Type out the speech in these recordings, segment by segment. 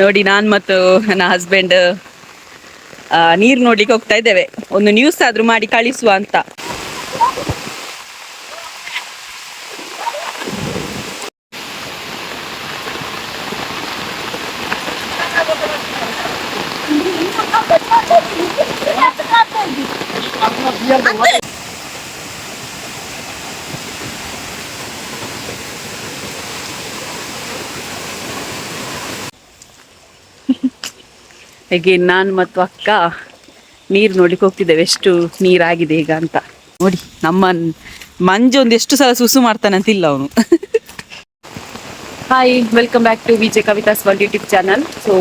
ನೋಡಿ, ನಾನು ಮತ್ತು ನನ್ನ ಹಸ್ಬೆಂಡ್ ನೀರು ನೋಡ್ಲಿಕ್ಕೆ ಹೋಗ್ತಾ ಇದ್ದೇವೆ. ಒಂದು ನ್ಯೂಸ್ ಆದ್ರೂ ಮಾಡಿ ಕಳಿಸುವ ಅಂತ. ಹೇಗೆ ನಾನು ಮತ್ತು ಅಕ್ಕ ನೀರು ನೋಡ್ಲಿಕ್ಕೆ ಹೋಗ್ತಿದ್ದೇವೆ. ಎಷ್ಟು ನೀರಾಗಿದೆ ಈಗ ಅಂತ. ನೋಡಿ, ನಮ್ಮ ಮಂಜು ಎಷ್ಟು ಸಲ ಸುಸು ಮಾಡ್ತಾನಂತಿಲ್ಲ ಅವನು. Hi welcome back to VJ Kavitha's world YouTube channel so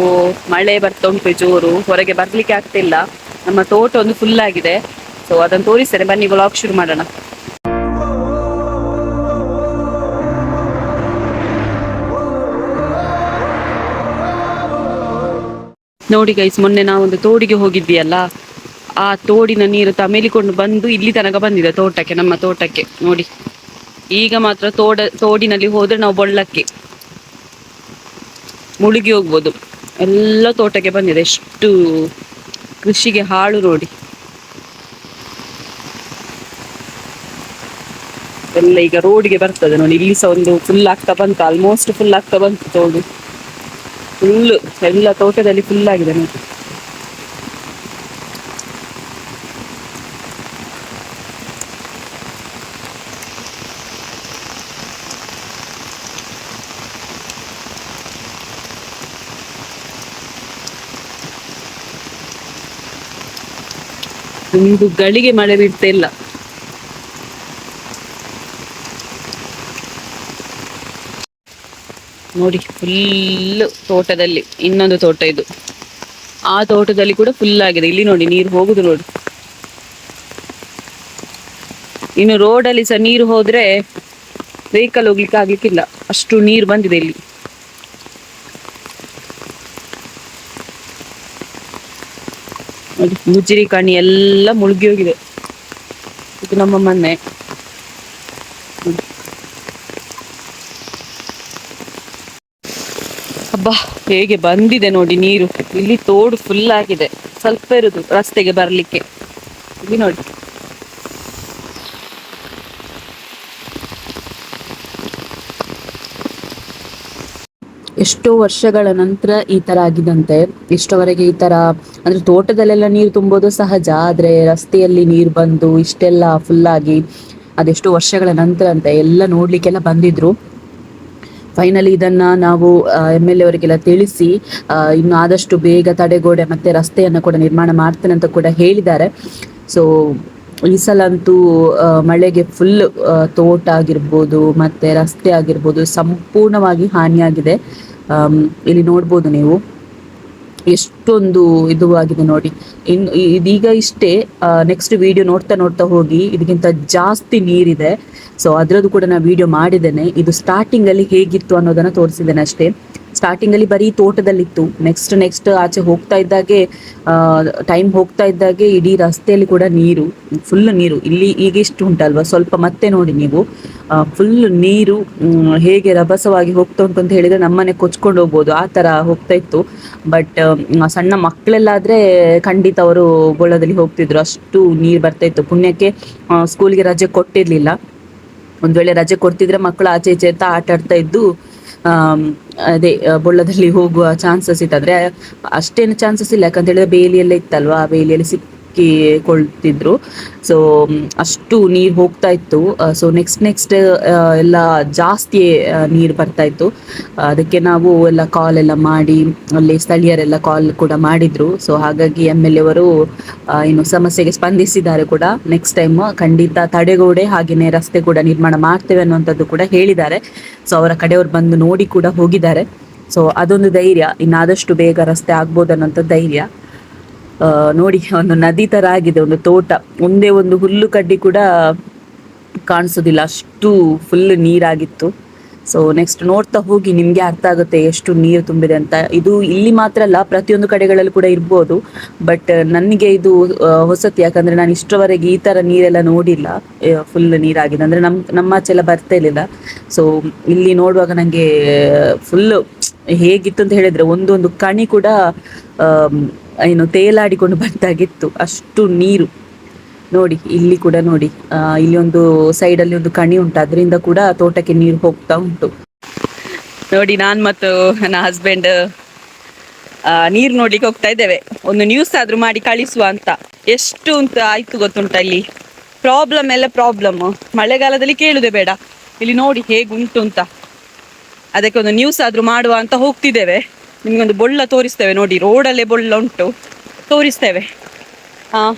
ಮಳೆ ಬರ್ತಾ ಉಂಟು, ಜೋರು. ಹೊರಗೆ ಬರ್ಲಿಕ್ಕೆ ಆಗ್ತಿಲ್ಲ. ನಮ್ಮ ತೋಟ ಒಂದು ಫುಲ್ ಆಗಿದೆ. ಸೊ ಅದನ್ನು ತೋರಿಸ್ತೇನೆ. ಬನ್ನಿ ವ್ಲಾಗ್ ಶುರು ಮಾಡೋಣ. ನೋಡಿ ಗೈಸ್ ಮೊನ್ನೆ ನಾವೊಂದು ತೋಡಿಗೆ ಹೋಗಿದ್ವಿಯಲ್ಲ ಆ ತೋಡಿನ ನೀರು ತಮೇಲಿಕೊಂಡು ಬಂದು ಇಲ್ಲಿ ತನಕ ಬಂದಿದೆ ತೋಟಕ್ಕೆ, ನಮ್ಮ ತೋಟಕ್ಕೆ. ನೋಡಿ, ಈಗ ಮಾತ್ರ ತೋಡ, ತೋಡಿನಲ್ಲಿ ಹೋದ್ರೆ ನಾವು ಬೊಳ್ಳಕ್ಕೆ ಮುಳುಗಿ ಹೋಗ್ಬೋದು. ಎಲ್ಲ ತೋಟಕ್ಕೆ ಬಂದಿದೆ, ಎಷ್ಟು ಕೃಷಿಗೆ ಹಾಳು ನೋಡಿ. ಎಲ್ಲ ಈಗ ರೋಡ್ಗೆ ಬರ್ತದೆ ನೋಡಿ ಇಲ್ಲಿ ಸಹ ಒಂದು ಫುಲ್ ಆಗ್ತಾ ಬಂತು ಆಲ್ಮೋಸ್ಟ್ ಫುಲ್ ಆಗ್ತಾ ಬಂತು ತೋಡು. ಫುಲ್ ಎಲ್ಲ ತೋಟದಲ್ಲಿ ಫುಲ್ ಆಗಿದೆ ನೋಡಿ. ಒಂದು ಗಳಿಗೆ ಮಳೆ ಬೀಳ್ತಾ ಇಲ್ಲ. ನೋಡಿ ಫುಲ್ ತೋಟದಲ್ಲಿ, ಇನ್ನೊಂದು ತೋಟ ಇದು. ಆ ತೋಟದಲ್ಲಿ ಕೂಡ ಫುಲ್ ಆಗಿದೆ. ಇಲ್ಲಿ ನೋಡಿ, ನೀರು ಹೋಗುದು ನೋಡಿ. ಇನ್ನು ರೋಡಲ್ಲಿ ಸಹ ನೀರು ಹೋದ್ರೆ ವೆಹಿಕಲ್ ಹೋಗ್ಲಿಕ್ಕೆ ಆಗ್ಲಿಕ್ಕಿಲ್ಲ. ಅಷ್ಟು ನೀರು ಬಂದಿದೆ ಇಲ್ಲಿ. ಮುಜಿರಿ ಕಾಣಿ ಎಲ್ಲ ಮುಳುಗಿ ಹೋಗಿದೆ. ಇದು ನಮ್ಮ ಮನೆ. ಹಬ್ಬ ಹೇಗೆ ಬಂದಿದೆ ನೋಡಿ ನೀರು. ಇಲ್ಲಿ ತೋಡು ಫುಲ್ ಆಗಿದೆ. ಸ್ವಲ್ಪ ಇರುದು ರಸ್ತೆಗೆ ಬರ್ಲಿಕ್ಕೆ. ಇಲ್ಲಿ ನೋಡಿ. ಎಷ್ಟೋ ವರ್ಷಗಳ ನಂತರ ಈ ತರ ಆಗಿದಂತೆ. ಇಷ್ಟವರೆಗೆ ಈ ತರ, ಅಂದ್ರೆ ತೋಟದಲ್ಲೆಲ್ಲ ನೀರು ತುಂಬೋದು ಸಹಜ, ಆದ್ರೆ ರಸ್ತೆಯಲ್ಲಿ ನೀರು ಬಂದು ಇಷ್ಟೆಲ್ಲ ಫುಲ್ ಆಗಿ, ಅದೆಷ್ಟೋ ವರ್ಷಗಳ ನಂತರ ಅಂತ ಎಲ್ಲ ನೋಡ್ಲಿಕ್ಕೆಲ್ಲ ಬಂದಿದ್ರು. ಫೈನಲಿ ಇದನ್ನ ನಾವು ಎಂ ಎಲ್ ಎ ಅವರಿಗೆಲ್ಲ ತಿಳಿಸಿ ಇನ್ನು ಆದಷ್ಟು ಬೇಗ ತಡೆಗೋಡೆ ಮತ್ತೆ ರಸ್ತೆಯನ್ನು ಕೂಡ ನಿರ್ಮಾಣ ಮಾಡ್ತೇನೆ ಅಂತ ಕೂಡ ಹೇಳಿದ್ದಾರೆ. ಸೊ ಈ ಸಲ ಅಂತೂ ಮಳೆಗೆ ಫುಲ್ ತೋಟ ಆಗಿರ್ಬೋದು ಮತ್ತೆ ರಸ್ತೆ ಆಗಿರ್ಬೋದು ಸಂಪೂರ್ಣವಾಗಿ ಹಾನಿಯಾಗಿದೆ. ಇಲ್ಲಿ ನೋಡ್ಬೋದು ನೀವು. ಎಷ್ಟೊಂದು ಇದು ಆಗಿದೆ ನೋಡಿ. ಇನ್ನು ಇದೀಗ ಇಷ್ಟೇ ನೆಕ್ಸ್ಟ್ ವಿಡಿಯೋ ನೋಡ್ತಾ ನೋಡ್ತಾ ಹೋಗಿ ಇದಕ್ಕಿಂತ ಜಾಸ್ತಿ ನೀರಿದೆ. ಸೊ ಅದರದ್ದು ಕೂಡ ನಾನು ವಿಡಿಯೋ ಮಾಡಿದ್ದೇನೆ. ಇದು ಸ್ಟಾರ್ಟಿಂಗ್ ಅಲ್ಲಿ ಹೇಗಿತ್ತು ಅನ್ನೋದನ್ನ ತೋರಿಸಿದ್ದೇನೆ ಅಷ್ಟೇ. ಸ್ಟಾರ್ಟಿಂಗ್ ಅಲ್ಲಿ ಬರೀ ತೋಟದಲ್ಲಿತ್ತು. ನೆಕ್ಸ್ಟ್ ನೆಕ್ಸ್ಟ್ ಆಚೆ ಹೋಗ್ತಾ ಇದ್ದಾಗೆ ಟೈಮ್ ಹೋಗ್ತಾ ಇದ್ದಾಗೆ ಇಡೀ ರಸ್ತೆಯಲ್ಲಿ ಕೂಡ ನೀರು ಫುಲ್ ನೀರು. ಇಲ್ಲಿ ಈಗ ಇಷ್ಟು ಉಂಟಲ್ವಾ? ಸ್ವಲ್ಪ ಮತ್ತೆ ನೋಡಿ ನೀವು. ಫುಲ್ ನೀರು ಹೇಗೆ ರಭಸವಾಗಿ ಹೋಗ್ತಾ ಉಂಟು ಅಂತ ಹೇಳಿದ್ರೆ ನಮ್ಮನೆ ಕೊಚ್ಕೊಂಡು ಹೋಗ್ಬೋದು. ಆ ತರ ಹೋಗ್ತಾ ಇತ್ತು. ಬಟ್ ಸಣ್ಣ ಮಕ್ಕಳೆಲ್ಲಾದ್ರೆ ಖಂಡಿತ ಅವರು ಗೊಳ್ಳದಲ್ಲಿ ಹೋಗ್ತಿದ್ರು. ಅಷ್ಟು ನೀರು ಬರ್ತಾ ಇತ್ತು. ಪುಣ್ಯಕ್ಕೆ ಸ್ಕೂಲ್ಗೆ ರಜೆ ಕೊಟ್ಟಿರ್ಲಿಲ್ಲ. ಒಂದ್ ವೇಳೆ ರಜೆ ಕೊಡ್ತಿದ್ರೆ ಮಕ್ಕಳು ಆಚೆ ಈಚೆ ಅಂತ ಆಟ ಆಡ್ತಾ ಇದ್ದು ಅದೇ ಬೊಳ್ಳದಲ್ಲಿ ಹೋಗುವ ಚಾನ್ಸಸ್ ಇತ್ತು. ಅಂದ್ರೆ ಅಷ್ಟೇನು ಚಾನ್ಸಸ್ ಇಲ್ಲ. ಯಾಕಂತ ಹೇಳಿದ್ರೆ ಬೇಲಿಯೆಲ್ಲ ಇತ್ತಲ್ವಾ? ಬೇಲಿಯಲ್ಲಿ ಆ ಬೇಲಿಯಲ್ಲಿ ಸಿಕ್ಕಿಕೊಳ್ತಿದ್ರು ಸೊ ಅಷ್ಟು ನೀರು ಹೋಗ್ತಾ ಇತ್ತು. ಸೊ ನೆಕ್ಸ್ಟ್ ನೆಕ್ಸ್ಟ್ ಎಲ್ಲ ಜಾಸ್ತಿ ನೀರು ಬರ್ತಾ ಇತ್ತು. ಅದಕ್ಕೆ ನಾವು ಎಲ್ಲ ಕಾಲ್ ಎಲ್ಲ ಮಾಡಿ, ಅಲ್ಲಿ ಸ್ಥಳೀಯರೆಲ್ಲ ಕಾಲ್ ಕೂಡ ಮಾಡಿದ್ರು. ಸೊ ಹಾಗಾಗಿ ಎಂ ಎಲ್ ಎವರು ಏನು ಸಮಸ್ಯೆಗೆ ಸ್ಪಂದಿಸಿದ್ದಾರೆ ಕೂಡ. ನೆಕ್ಸ್ಟ್ ಟೈಮ್ ಖಂಡಿತ ತಡೆಗೋಡೆ ಹಾಗೆಯೇ ರಸ್ತೆ ಕೂಡ ನಿರ್ಮಾಣ ಮಾಡ್ತೇವೆ ಅನ್ನುವಂಥದ್ದು ಕೂಡ ಹೇಳಿದ್ದಾರೆ. ಸೊ ಅವರ ಕಡೆಯವರು ಬಂದು ನೋಡಿ ಕೂಡ ಹೋಗಿದ್ದಾರೆ. ಸೊ ಅದೊಂದು ಧೈರ್ಯ. ಇನ್ನಾದಷ್ಟು ಬೇಗ ರಸ್ತೆ ಆಗ್ಬೋದು ಅನ್ನೋಂಥ ಧೈರ್ಯ. ನೋಡಿ, ಒಂದು ನದಿ ತರ ಆಗಿದೆ, ಒಂದು ತೋಟ. ಒಂದೇ ಒಂದು ಹುಲ್ಲು ಕಡ್ಡಿ ಕೂಡ ಕಾಣಿಸೋದಿಲ್ಲ. ಅಷ್ಟು ಫುಲ್ ನೀರಾಗಿತ್ತು. ಸೊ ನೆಕ್ಸ್ಟ್ ನೋಡ್ತಾ ಹೋಗಿ, ನಿಮ್ಗೆ ಅರ್ಥ ಆಗುತ್ತೆ ಎಷ್ಟು ನೀರು ತುಂಬಿದೆ ಅಂತ. ಇದು ಇಲ್ಲಿ ಮಾತ್ರ ಅಲ್ಲ, ಪ್ರತಿಯೊಂದು ಕಡೆಗಳಲ್ಲಿ ಕೂಡ ಇರ್ಬೋದು. ಬಟ್ ನನಗೆ ಇದು ಹೊಸತಿ. ಯಾಕಂದ್ರೆ ನಾನು ಇಷ್ಟರವರೆಗೆ ಈ ತರ ನೀರೆಲ್ಲ ನೋಡಿಲ್ಲ. ಫುಲ್ ನೀರಾಗಿದೆ. ಅಂದ್ರೆ ನಮ್, ನಮ್ಮ ಆಚೆ ಎಲ್ಲ ಬರ್ತಾ ಇರಲಿಲ್ಲ. ಸೊ ಇಲ್ಲಿ ನೋಡುವಾಗ ನಂಗೆ ಫುಲ್ ಹೇಗಿತ್ತು ಅಂತ ಹೇಳಿದ್ರೆ, ಒಂದೊಂದು ಕಣಿ ಕೂಡ ಏನು ತೇಲಾಡಿಕೊಂಡು ಬಂದಾಗಿತ್ತು. ಅಷ್ಟು ನೀರು. ನೋಡಿ, ಇಲ್ಲಿ ಕೂಡ ನೋಡಿ. ಇಲ್ಲಿ ಒಂದು ಸೈಡ್ ಅಲ್ಲಿ ಒಂದು ಕಣಿ ಉಂಟು. ಅದರಿಂದ ಕೂಡ ತೋಟಕ್ಕೆ ನೀರು ಹೋಗ್ತಾ ಉಂಟು. ನೋಡಿ, ನಾನ್ ಮತ್ತು ನನ್ನ ಹಸ್ಬೆಂಡ್ ನೀರು ನೋಡ್ಲಿಕ್ಕೆ ಹೋಗ್ತಾ ಇದ್ದೇವೆ. ಒಂದು ನ್ಯೂಸ್ ಆದ್ರೂ ಮಾಡಿ ಕಳಿಸುವ ಅಂತ. ಎಷ್ಟು ಅಂತ ಆಯ್ತು ಗೊತ್ತುಂಟ ಇಲ್ಲಿ? ಪ್ರಾಬ್ಲಮ್ ಎಲ್ಲ ಪ್ರಾಬ್ಲಮ್ ಮಳೆಗಾಲದಲ್ಲಿ ಕೇಳುದೇ ಬೇಡ. ಇಲ್ಲಿ ನೋಡಿ ಹೇಗುಂಟು ಅಂತ. ಅದಕ್ಕೆ ಒಂದು ನ್ಯೂಸ್ ಆದ್ರೂ ಮಾಡುವ ಅಂತ ಹೋಗ್ತಿದ್ದೇವೆ. ನಿಮ್ಗೊಂದು ಬೊಳ್ಳ ತೋರಿಸ್ತೇವೆ ನೋಡಿ, ರೋಡಲ್ಲೇ ಬೊಳ್ಳ ಉಂಟು. ತೋರಿಸ್ತೇವೆ. ಹಾ.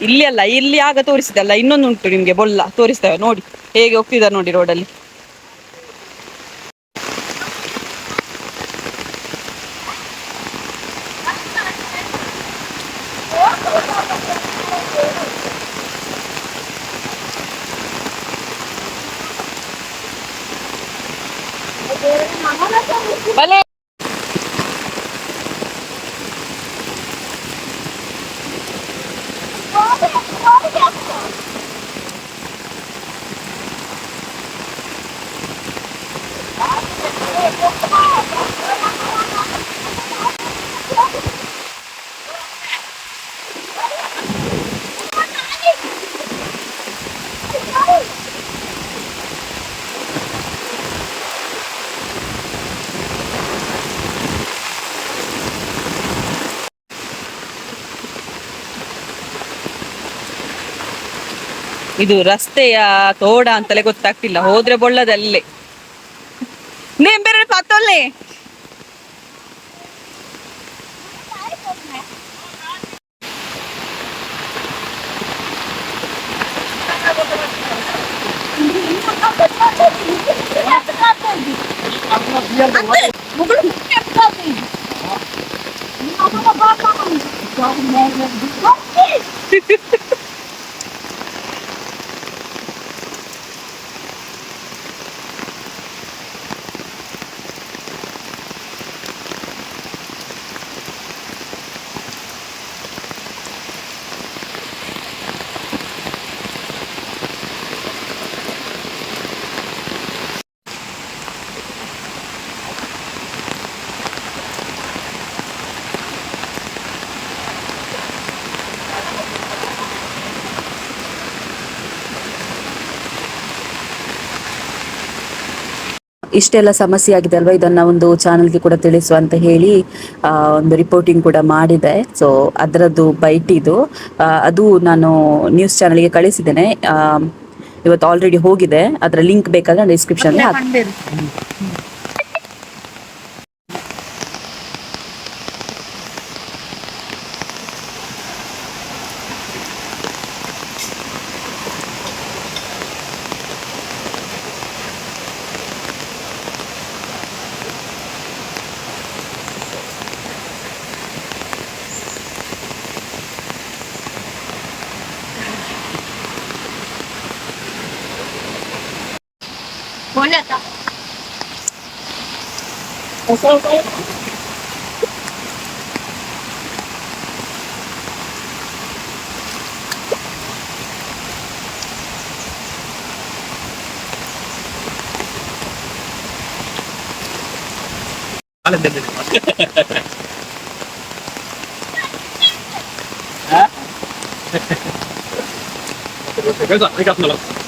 ಇಲ್ಲಿ ಅಲ್ಲ, ಇಲ್ಲಿ ಆಗ ತೋರಿಸಿದಲ್ಲ ಇನ್ನೊಂದು ಉಂಟು ನಿಮ್ಗೆ ಬೊಳ್ಳ, ತೋರಿಸ್ತೇವೆ ನೋಡಿ. ಹೇಗೆ ಹೋಗ್ತಿದ್ದಾರೆ ನೋಡಿ ರೋಡಲ್ಲಿ. ಬಲೆ ಇದು ರಸ್ತೆಯ ತೋಡ ಅಂತಲೇ ಗೊತ್ತಾಗ್ತಿಲ್ಲ ಹೋದ್ರೆ ಬೊಳ್ಳದಲ್ಲೇ. ಬೇರೆ ಪತ್ತೊಲ್ಲೆ ಇಷ್ಟೆಲ್ಲ ಸಮಸ್ಯೆ ಆಗಿದೆ ಅಲ್ವಾ? ಇದನ್ನ ಒಂದು ಚಾನಲ್ಗೆ ಕೂಡ ತಿಳಿಸುವ ಅಂತ ಹೇಳಿ ಆ, ಒಂದು ರಿಪೋರ್ಟಿಂಗ್ ಕೂಡ ಮಾಡಿದೆ. ಸೊ ಅದರದ್ದು ಬೈಟ್ ಇದು. ಅದು ನಾನು ನ್ಯೂಸ್ ಚಾನಲ್ಗೆ ಕಳಿಸಿದ್ದೇನೆ. ಆ, ಇವತ್ತು ಆಲ್ರೆಡಿ ಹೋಗಿದೆ. ಅದರ ಲಿಂಕ್ ಬೇಕಾದ್ರೆ ಡಿಸ್ಕ್ರಿಪ್ಷನ್ やった。お散歩あれ出てきます。あ？これがありがとうございます。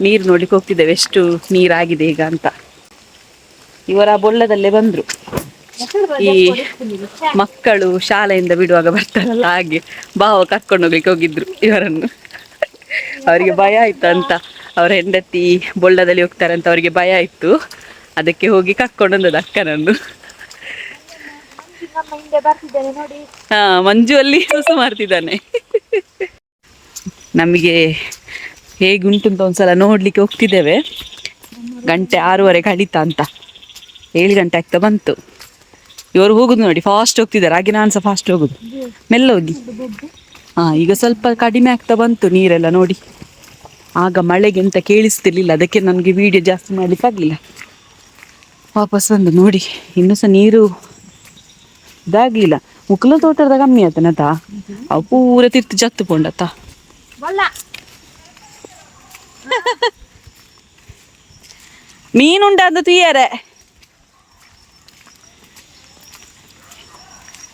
ನೀರು ನೋಡ್ಲಿಕ್ಕೆ ಹೋಗ್ತಿದ್ದೇವೆ. ಎಷ್ಟು ನೀರಾಗಿದೆ ಈಗ ಅಂತ. ಇವರ ಬೊಳ್ಳದಲ್ಲೇ ಬಂದ್ರು. ಈ ಮಕ್ಕಳು ಶಾಲೆಯಿಂದ ಬಿಡುವಾಗ ಬರ್ತಾರಲ್ಲ ಹಾಗೆ ಬಾವ ಕರ್ಕೊಂಡು ಹೋಗ್ಲಿಕ್ಕೆ ಹೋಗಿದ್ರು ಇವರನ್ನು. ಅವರಿಗೆ ಭಯ ಆಯ್ತು ಅಂತ. ಅವರ ಹೆಂಡತಿ ಬೊಳ್ಳದಲ್ಲಿ ಅಂತ ಅವರಿಗೆ ಭಯ ಆಯ್ತು. ಅದಕ್ಕೆ ಹೋಗಿ ಕರ್ಕೊಂಡು ಬಂದದ್ದು ಅಕ್ಕನನ್ನು. ಹಾ, ಮಂಜು ಅಲ್ಲಿ ಕೆಲಸ ಮಾಡ್ತಿದ್ದಾನೆ. ನಮಗೆ ಹೇಗುಂಟು ಅಂತ ಒಂದ್ಸಲ ನೋಡ್ಲಿಕ್ಕೆ ಹೋಗ್ತಿದ್ದೇವೆ. ಗಂಟೆ ಆರೂವರೆ ಕಳೀತಾ ಅಂತ. ಏಳು ಗಂಟೆ ಆಗ್ತಾ ಬಂತು. ಇವರು ಹೋಗುದು ನೋಡಿ ಫಾಸ್ಟ್ ಹೋಗ್ತಿದ್ದಾರೆ. ಹಾಗೆ ನಾನು ಫಾಸ್ಟ್ ಹೋಗುದು. ಮೆಲ್ಲ ಹೋಗಿ. ಹಾ, ಈಗ ಸ್ವಲ್ಪ ಕಡಿಮೆ ಆಗ್ತಾ ಬಂತು ನೀರೆಲ್ಲ ನೋಡಿ. ಆಗ ಮಳೆಗೆ ಎಂತ ಕೇಳಿಸ್ತಿರ್ಲಿಲ್ಲ. ಅದಕ್ಕೆ ನನಗೆ ವಿಡಿಯೋ ಜಾಸ್ತಿ ಮಾಡ್ಲಿಕ್ಕೆ ಆಗ್ಲಿಲ್ಲ. ವಾಪಸ್ ಬಂದು ನೋಡಿ. ಇನ್ನು ಸಹ ನೀರು ಇದಾಗ್ಲಿಲ್ಲ. ಮುಕ್ಲ ತೋಟದ ಕಮ್ಮಿ ಆತನತ ಅವು ಪೂರ ತಿರ್ತು ಜತ್ತು ಪೋಂಡತ್ತ ಅಂತ ತುಯ್ಯಾರೆ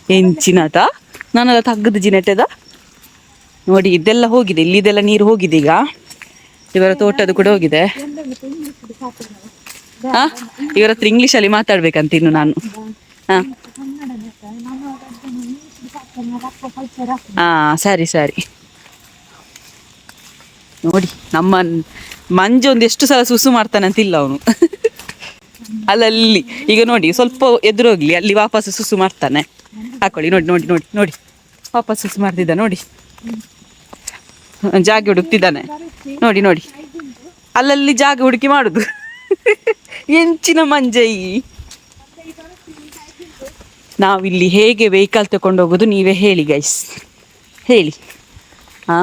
ಎಂಚಿನತ ನಾನೆಲ್ಲ ತಗ್ಗದ ಜಿನೆಟ್ಟದ ನೋಡಿ ಇದೆಲ್ಲ ಹೋಗಿದೆ ಇಲ್ಲಿದೆಲ್ಲ ನೀರು ಹೋಗಿದೆ ಈಗ ಇವರ ತೋಟದ ಕೂಡ ಹೋಗಿದೆ ಹಾ ಇವರ ಹತ್ರ ಇಂಗ್ಲಿಷಲ್ಲಿ ಮಾತಾಡ್ಬೇಕಂತ ಇನ್ನು ನಾನು ಹಾ ಹಾ ಸರಿ ಸರಿ ನೋಡಿ, ನಮ್ಮ ಮಂಜು ಒಂದು ಎಷ್ಟು ಸಲ ಸುಸು ಮಾಡ್ತಾನಂತಿಲ್ಲ ಅವನು. ಅಲ್ಲಲ್ಲಿ, ಈಗ ನೋಡಿ, ಸ್ವಲ್ಪ ಎದುರೋಗ್ಲಿ ಅಲ್ಲಿ ವಾಪಸ್ ಸುಸು ಮಾಡ್ತಾನೆ. ಹಾಕೊಳ್ಳಿ, ನೋಡಿ ನೋಡಿ ನೋಡಿ ನೋಡಿ. ವಾಪಸ್ ಸುಸು ಮಾಡ್ತಿದ್ದ, ನೋಡಿ. ಜಾಗ ಹುಡುಕ್ತಿದ್ದಾನೆ. ನೋಡಿ ನೋಡಿ. ಅಲ್ಲಲ್ಲಿ ಜಾಗ ಹುಡುಕಿ ಮಾಡುದು. ಎಂಚಿನ ಮಂಜೈ. ನಾವಿಲ್ಲಿ ಹೇಗೆ ವೆಹಿಕಲ್ ತಗೊಂಡು ಹೋಗೋದು, ನೀವೇ ಹೇಳಿ ಗೈಸ್ ಹೇಳಿ. ಹಾ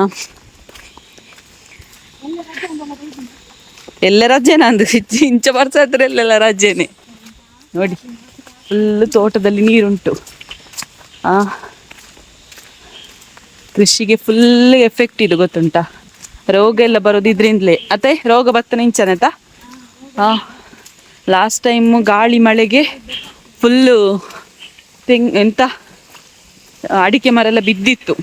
ಎಲ್ಲ ರಜೆ ಅಂದು ಇಂಚ ಬರ್ಸ ಹತ್ರ ಎಲ್ಲೆಲ್ಲ ರಜೆನೆ. ನೋಡಿ ಫುಲ್ ತೋಟದಲ್ಲಿ ನೀರುಂಟು. ಆ, ಕೃಷಿಗೆ ಫುಲ್ ಎಫೆಕ್ಟ್ ಇದು ಗೊತ್ತುಂಟಾ. ರೋಗ ಎಲ್ಲ ಬರೋದು ಇದರಿಂದಲೇ. ಅತ್ತೆ, ರೋಗ ಬತ್ತನ ಇಂಚನತ ಹಾ ಲಾಸ್ಟ್ ಟೈಮು ಗಾಳಿ ಮಳೆಗೆ ಫುಲ್ಲು ತೆಂಗ್, ಎಂತ, ಅಡಿಕೆ ಮರ ಎಲ್ಲ ಬಿದ್ದಿತ್ತು.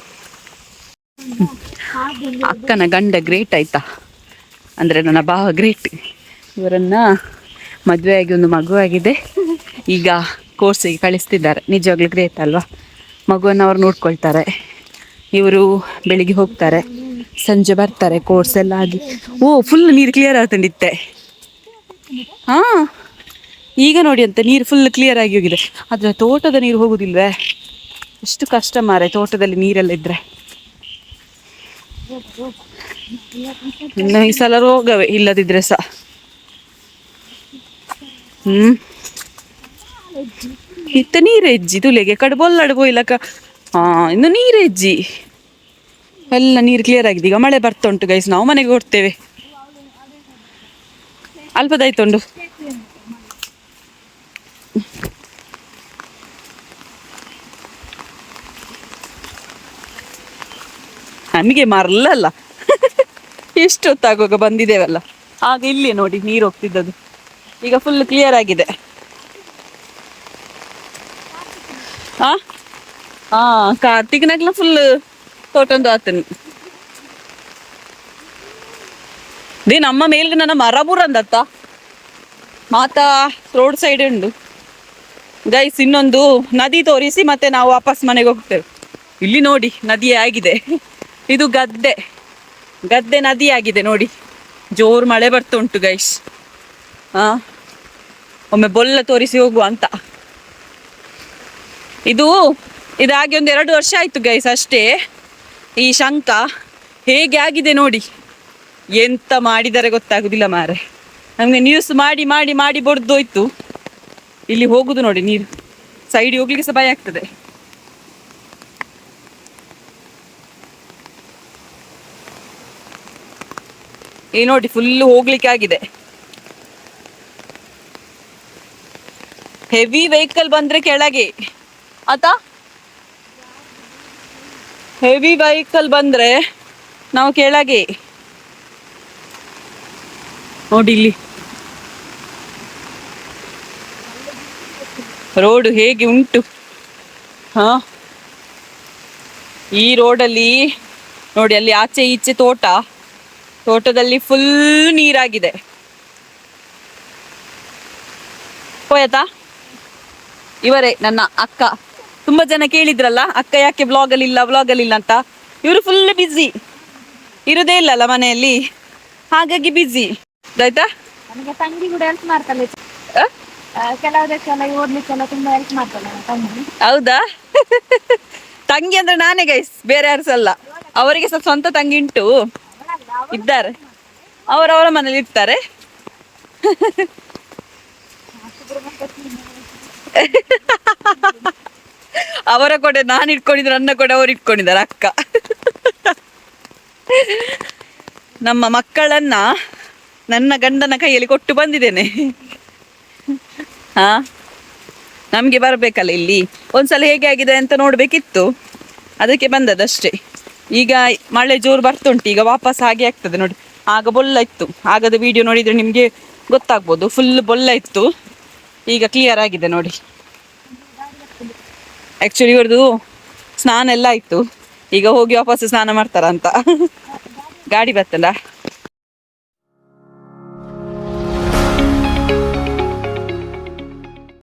ಅಕ್ಕನ ಗಂಡ ಗ್ರೇಟ್ ಆಯ್ತಾ? ಅಂದರೆ ನನ್ನ ಭಾವ ಗ್ರೇಟ್ ಇವರನ್ನ ಮದುವೆಯಾಗಿ ಒಂದು ಮಗುವಾಗಿದೆ ಈಗ ಕೋರ್ಸಿಗೆ ಕಳಿಸ್ತಿದ್ದಾರೆ. ನಿಜವಾಗ್ಲೂ ಗ್ರೇಟ್ ಅಲ್ವಾ? ಮಗುವನ್ನು ಅವ್ರು ನೋಡ್ಕೊಳ್ತಾರೆ. ಇವರು ಬೆಳಿಗ್ಗೆ ಹೋಗ್ತಾರೆ. ಸಂಜೆ ಬರ್ತಾರೆ ಕೋರ್ಸ್ ಎಲ್ಲ ಆಗಿ. ಓ ಫುಲ್ ನೀರು ಕ್ಲಿಯರ್ ಆಗ್ತಂಡಿತ್ತೆ ಹಾ, ಈಗ ನೋಡಿ ಅಂತ, ನೀರು ಫುಲ್ ಕ್ಲಿಯರ್ ಆಗಿ ಹೋಗಿದೆ. ಆದರೆ ತೋಟದ ನೀರು ಹೋಗುದಿಲ್ವೇ? ಎಷ್ಟು ಕಷ್ಟ ಮಾರೆ ತೋಟದಲ್ಲಿ ನೀರೆಲ್ಲ ಇದ್ರೆ. ಇನ್ನು ಈ ಸಲ ರೋಗವೇ ಇಲ್ಲದಿದ್ರೆ ಸಹ. ಹ್ಮ್. ಇತ್ತ ನೀರೆಜ್ಜಿ ತುಲೆಗೆ ಕಡೆ ಬೊಲ್ಲಡು ಬೋಯ್ಲಕ ಹಾ, ಇನ್ನು ನೀರೆಜ್ಜಿ ಎಲ್ಲ ನೀರು ಕ್ಲಿಯರ್ ಆಗಿದೆ. ಈಗ ಮಳೆ ಬರ್ತಾ ಉಂಟು ಗೈಸ್ ನಾವು ಮನೆಗೆ ಹೊಡ್ತೇವೆ ಅಲ್ಪದಾಯ್ತುಂಡು. ನಮಗೆ ಮರಲಲ್ಲ ಎಷ್ಟೊತ್ತಾಗುವಾಗ ಬಂದಿದ್ದೇವಲ್ಲ. ಆಗ ಇಲ್ಲಿ ನೋಡಿ ನೀರು ಹೋಗ್ತಿದ್ದದು ಈಗ ಫುಲ್ ಕ್ಲಿಯರ್ ಆಗಿದೆ. ಹಾ ಹಾ ಕಾರ್ತಿಕ್ನಾಗ್ಲ ಫುಲ್ ತೋಟಂದು ಆತನ್. ದೇ, ನಮ್ಮ ಮೇಲ್ಗೆ ನನ್ನ ಮರ ಬುರಂದತ್ತ ಮಾತಾ ರೋಡ್ ಸೈಡ್ ಉಂಡು ಗೈಸ್ ಇನ್ನೊಂದು ನದಿ ತೋರಿಸಿ ಮತ್ತೆ ನಾವು ವಾಪಸ್ ಮನೆಗೆ ಹೋಗ್ತೇವೆ. ಇಲ್ಲಿ ನೋಡಿ ನದಿ ಆಗಿದೆ. ಇದು ಗದ್ದೆ. ಗದ್ದೆ ನದಿ ಆಗಿದೆ ನೋಡಿ. ಜೋರು ಮಳೆ ಬರ್ತಾ ಉಂಟು ಗೈಸ್ ಹಾ ಒಮ್ಮೆ ಬೊಲ್ಲ ತೋರಿಸಿ ಹೋಗುವ ಅಂತ. ಇದು ಇದಾಗಿ ಒಂದು ಎರಡು ವರ್ಷ ಆಯ್ತು ಗೈಸ್ ಅಷ್ಟೇ. ಈ ಶಂಕ ಹೇಗೆ ಆಗಿದೆ ನೋಡಿ. ಎಂತ ಮಾಡಿದರೆ ಗೊತ್ತಾಗುದಿಲ್ಲ ಮಾರೆ ನಮಗೆ ನ್ಯೂಸ್ ಮಾಡಿ ಮಾಡಿ ಮಾಡಿ ಬಡ್ದೋಯ್ತು. ಇಲ್ಲಿ ಹೋಗುದು ನೋಡಿ ನೀರು. ಸೈಡ್ ಹೋಗ್ಲಿಕ್ಕೆ ಸಹ ಭಯ ಆಗ್ತದೆ. ಈ ನೋಡಿ ಫುಲ್ ಹೋಗ್ಲಿಕ್ಕೆ ಆಗಿದೆ ಹೆವಿ ವೆಹಿಕಲ್ ಬಂದ್ರೆ ಕೆಳಗೆ. ಆತ ಹೆವಿ ವೆಹಿಕಲ್ ಬಂದ್ರೆ ನಾವು ಕೆಳಗೆ. ನೋಡಿ ಇಲ್ಲಿ. ರೋಡು ಹೇಗೆ ಉಂಟು? ಹಾ? ಈ ರೋಡಲ್ಲಿ ನೋಡಿ, ಅಲ್ಲಿ ಆಚೆ ಈಚೆ ತೋಟ. ತೋಟದಲ್ಲಿ ಫುಲ್ ನೀರಾಗಿದೆ. ಹೋಯತಾ? ಇವರೇ ನನ್ನ ಅಕ್ಕ. ತುಂಬಾ ಜನ ಕೇಳಿದ್ರಲ್ಲ ಅಕ್ಕ ಯಾಕೆ ಬ್ಲಾಗ್ ಅಲ್ಲಿ ಇಲ್ಲ ಬ್ಲಾಗ್ ಅಲ್ಲಿ ಇಲ್ಲ ಅಂತ? ಇವರು ಫುಲ್ ಬಿಜಿ ಇರುದೇ ಇಲ್ಲಲ್ಲ ಮನೆಯಲ್ಲಿ. ಹಾಗಾಗಿ ಬಿಜಿ ಆಯ್ತಾ? ನನಗೆ ತಂಗಿ ಕೂಡ ಹೆಲ್ಪ್ ಮಾಡ್ತಾಳೆ. ಕೆಲವದಕ್ಕೆಲ್ಲ ಓದ್ಲಿಕ್ಕೆಲ್ಲ ತುಂಬಾ ಹೆಲ್ಪ್ ಮಾಡ್ತಾಳೆ ತಂಗಿ. ಹೌದಾ? ತಂಗಿ ಅಂದ್ರೆ ನಾನೇ ಗೈಸ್ ಬೇರೆ ಯಾರು ಅಲ್ಲ ಅವರಿಗೆ ಸ್ವಲ್ಪ ಸ್ವಂತ ತಂಗಿ ಉಂಟು. ಇದ್ದಾರೆ. ಅವರವರ ಮನೇಲಿ ಇರ್ತಾರೆ. ಅವರ ಕೊಡೆ ನಾನು ಇಟ್ಕೊಂಡಿದ್ರೆ ನನ್ನ ಕೊಡೆ ಅವ್ರು ಇಟ್ಕೊಂಡಿದ್ದಾರೆ, ಅಕ್ಕ. ನಮ್ಮ ಮಕ್ಕಳನ್ನ ನನ್ನ ಗಂಡನ ಕೈಯಲ್ಲಿ ಕೊಟ್ಟು ಬಂದಿದ್ದೇನೆ. ಹಾ ನಮಗೆ ಬರಬೇಕಲ್ಲ ಇಲ್ಲಿ. ಒಂದ್ಸಲ ಹೇಗೆ ಆಗಿದೆ ಅಂತ ನೋಡ್ಬೇಕಿತ್ತು. ಅದಕ್ಕೆ ಬಂದದಷ್ಟೇ ಈಗ ಮಳೆ ಜೋರು ಬರ್ತುಂಟು ಈಗ ವಾಪಸ್ ಹಾಗೆ ಆಗ್ತದೆ ನೋಡಿ. ಆಗ ಬೊಲ್ಲ ಇತ್ತು. ಆಗದ ವಿಡಿಯೋ ನೋಡಿದ್ರೆ ನಿಮಗೆ ಗೊತ್ತಾಗ್ಬೋದು. ಫುಲ್ ಬೊಲ್ಲ ಇತ್ತು. ಈಗ ಕ್ಲಿಯರ್ ಆಗಿದೆ ನೋಡಿ. ಆ್ಯಕ್ಚುಲಿ ಇವ್ರದ್ದು ಸ್ನಾನ ಎಲ್ಲ ಆಯಿತು. ಈಗ ಹೋಗಿ ವಾಪಸ್ ಸ್ನಾನ ಮಾಡ್ತಾರಂತ. ಗಾಡಿ ಬರ್ತಲ್ಲ